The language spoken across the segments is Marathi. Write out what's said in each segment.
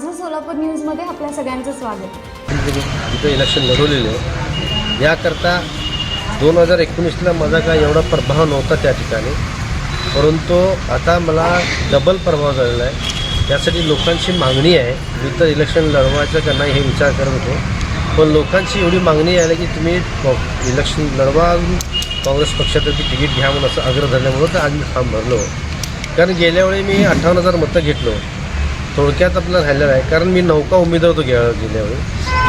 सोलापूर न्यूजमध्ये आपल्या सगळ्यांचं स्वागत. इथं इलेक्शन लढवलेलं आहे. याकरता दोन हजार एकोणीसला माझा काय एवढा प्रभाव नव्हता त्या ठिकाणी. परंतु आता मला डबल प्रभाव झालेला आहे. त्यासाठी लोकांची मागणी आहे. मी तर इलेक्शन लढवायचं का नाही हे विचार करत होतो. पण लोकांची एवढी मागणी आहे की तुम्ही इलेक्शन लढवा काँग्रेस पक्षातर्फे तिकीट घ्या म्हणून असं आग्रह धरल्यामुळं तर आज मी फॉर्म भरलो कारण गेल्या वेळी मी अठ्ठावन्न हजार मतं घेतलो थोडक्यात आपलं राहिलेलं आहे कारण मी नौका उमेदवार होतो गेल्या गेल्यावेळी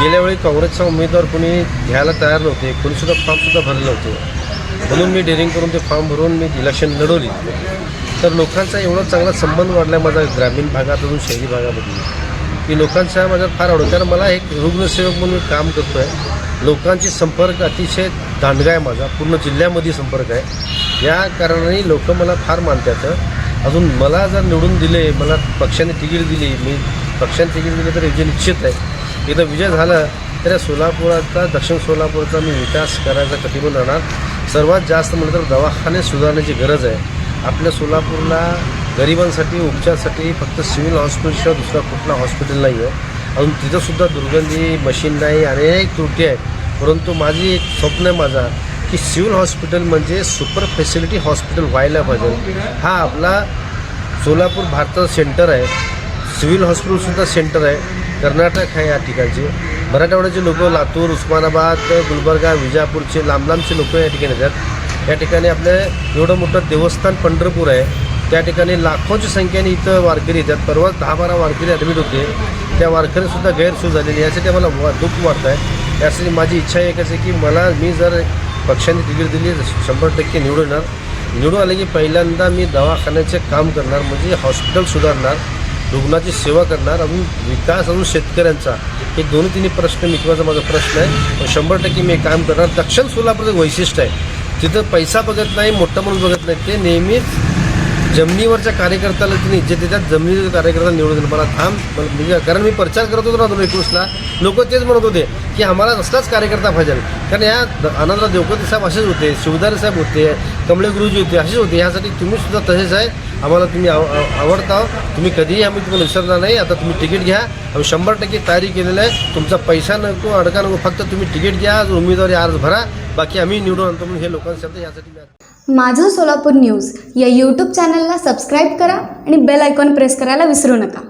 गेल्यावेळी काँग्रेसचा उमेदवार कोणी घ्यायला तयार नव्हते. कोणीसुद्धा फॉर्मसुद्धा भरले नव्हते. म्हणून मी डेअरिंग करून ते फॉर्म भरून मी इलेक्शन लढवली. तर लोकांचा एवढा चांगला संबंध वाढला आहे माझा ग्रामीण भागातून शहरी भागामधून की लोकांचा माझा फार आवडतो. कारण मला एक रुग्णसेवक म्हणून मी काम करतो आहे लोकांची संपर्क अतिशय दांडगा आहे माझा. पूर्ण जिल्ह्यामध्ये संपर्क आहे. या कारणाने लोक मला फार मानतात. अजून मला जर निवडून दिले मला पक्षाने तिकीट दिली मी पक्षाने तिकीट दिले तर विजय निश्चित आहे इथं विजय झाला तर या सोलापुराचा दक्षिण सोलापूरचा मी विकास करायचा कटिबंध राहणार. सर्वात जास्त म्हटलं तर दवाखाने सुधारण्याची गरज आहे. आपल्या सोलापूरला गरिबांसाठी उपचारासाठी फक्त सिव्हिल हॉस्पिटलशिवाय दुसरा कुठला हॉस्पिटल नाही आहे अजून तिथंसुद्धा दुर्गंधी मशीन नाही अनेक त्रुटी आहेत. परंतु माझी एक स्वप्न आहे माझा. की सिव्हिल हॉस्पिटल म्हणजे सुपर फॅसिलिटी हॉस्पिटल व्हायला पाहिजे. हा आपला सोलापूर भारताचं सेंटर आहे. सिव्हिल हॉस्पिटलसुद्धा सेंटर आहे. कर्नाटक आहे या ठिकाणचे. मराठवाड्याचे लोक लातूर उस्मानाबाद गुलबर्गा विजापूरचे लांब लांबचे लोक या ठिकाणी येतात. या ठिकाणी आपलं एवढं मोठं देवस्थान पंढरपूर आहे. त्या ठिकाणी लाखोच्या संख्येने इथं वारकरी येतात. परवाच दहा बारा वारकरी ॲडमिट होते. त्या वारकरीसुद्धा गैरसोय झालेली यासाठी मला वा- दुःख वाटत आहे यासाठी माझी इच्छा एकच आहे की मला मी जर पक्षाने तिकीट दिली शंभर टक्के निवडून येणार निवडून आले की पहिल्यांदा मी दवाखान्याचे काम करणार म्हणजे हॉस्पिटल सुधारणार रुग्णाची सेवा करणार अजून विकास अजून शेतकऱ्यांचा. हे दोन्ही तिन्ही प्रश्न मिटवायचा माझा प्रश्न आहे. पण शंभर टक्के मी काम करणार. दक्षिण सोलापूरचं वैशिष्ट्य आहे. तिथं पैसा बघत नाही मोठा म्हणून बघत नाही. ते नेहमीच जमिनीवरच्या कार्यकर्त्याला तिने जे त्याच्यात जमिनीवर कार्यकर्ता निवडून मला थांब. म्हणजे कारण मी प्रचार करत होतो ना दोन एकवीसला लोक तेच म्हणत होते. की आम्हाला असलाच कार्यकर्ता पाहिजे. कारण या आनंदराव देवकोते साहेब असेच होते शिवदारे साहेब होते कमळे गुरुजी होते असेच होते. यासाठी तुम्ही सुद्धा तसेच आहे. आम्हाला तुम्ही आव आवडता. आहो. तुम्ही कधीही आम्ही तुम्हाला विसरणार नाही. आता तुम्ही तिकीट घ्या. आम्ही शंभर टक्के तयारी केलेलं आहे. तुमचा पैसा नको अडका नको. फक्त तुम्ही तिकीट घ्या. उमेदवारी अर्ज भरा. बाकी आम्ही निवडून आणतो म्हणून हे लोकांसाठी यासाठी माझं सोलापूर न्यूज या यूट्यूब चॅनलला सबस्क्राईब करा आणि बेल आयकॉन प्रेस करायला विसरू नका.